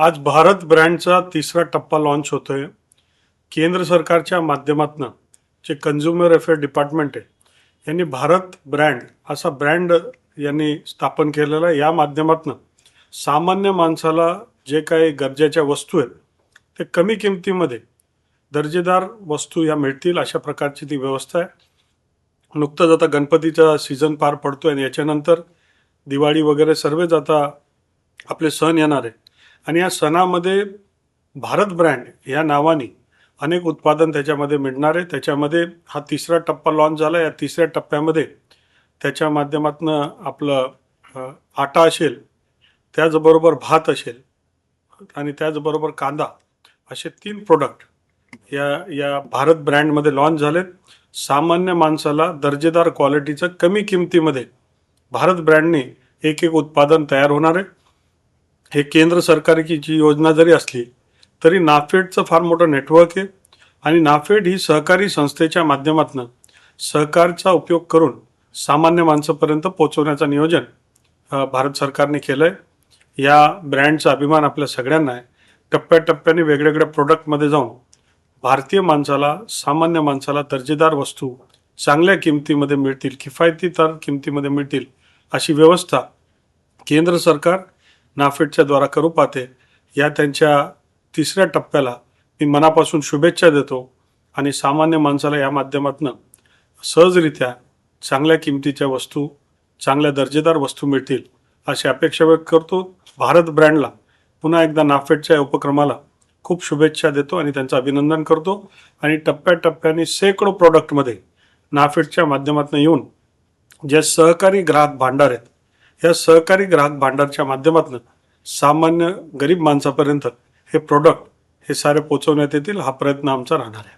आज भारत ब्रँडचा तिसरा टप्पा लॉन्च होतोय. केंद्र सरकारच्या माध्यमातून जे कन्झ्युमर अफेअर डिपार्टमेंट आहे यांनी भारत ब्रँड असा ब्रँड यांनी स्थापन केलेला आहे. या माध्यमातून सामान्य माणसाला जे काही गरजेच्या वस्तू आहेत ते कमी किमतीमध्ये दर्जेदार वस्तू या मिळतील अशा प्रकारची ती व्यवस्था आहे. नुकतंच आता गणपतीचा सीझन पार पडतो आहे आणि याच्यानंतर दिवाळी वगैरे सर्वच आता आपले सण येणार आहे. आणि या सणामध्ये भारत ब्रँड या नावाने अनेक उत्पादन त्याच्यामध्ये मिळणार आहे. त्याच्यामध्ये हा तिसरा टप्पा लॉन्च झाला. या तिसऱ्या टप्प्यामध्ये त्याच्या माध्यमातून आपलं आटा असेल त्याचबरोबर भात असेल आणि त्याचबरोबर कांदा असे तीन प्रोडक्ट या या भारत ब्रँडमध्ये लॉन्च झालेत. सामान्य माणसाला दर्जेदार क्वालिटीचं कमी किमतीमध्ये भारत ब्रँडने एक एक उत्पादन तयार होणार आहे. हे केंद्र सरकारची जी योजना जरी असली तरी नाफेडचं फार मोठं नेटवर्क आहे. आणि नाफेड ही सहकारी संस्थेच्या माध्यमातून सहकारचा उपयोग करून सामान्य माणसापर्यंत पोहोचवण्याचं नियोजन भारत सरकारने केलं आहे या ब्रँडचा अभिमान आपल्या सगळ्यांना आहे. टप्प्याटप्प्याने वेगवेगळ्या प्रोडक्टमध्ये जाऊन भारतीय माणसाला सामान्य माणसाला दर्जेदार वस्तू चांगल्या किमतीमध्ये मिळतील किफायती तर किमतीमध्ये मिळतील अशी व्यवस्था केंद्र सरकार नाफेडच्या द्वारा करू पाहते या त्यांच्या तिसऱ्या टप्प्याला मी मनापासून शुभेच्छा देतो आणि सामान्य माणसाला या माध्यमातून सहजरित्या चांगल्या किमतीच्या वस्तू चांगल्या दर्जेदार वस्तू मिळतील अशी अपेक्षा व्यक्त करतो. भारत ब्रँडला पुन्हा एकदा नाफेडच्या या उपक्रमाला खूप शुभेच्छा देतो आणि त्यांचं अभिनंदन करतो. आणि टप्प्याटप्प्याने शेकडो प्रॉडक्टमध्ये नाफेडच्या माध्यमातून येऊन जे सहकारी ग्राहक भांडार आहेत या सहकारी ग्राहक भांडारच्या माध्यमातून सामान्य गरीब माणसापर्यंत हे प्रोडक्ट हे सारे पोचवण्यात येतील हा प्रयत्न आमचा राहणार आहे.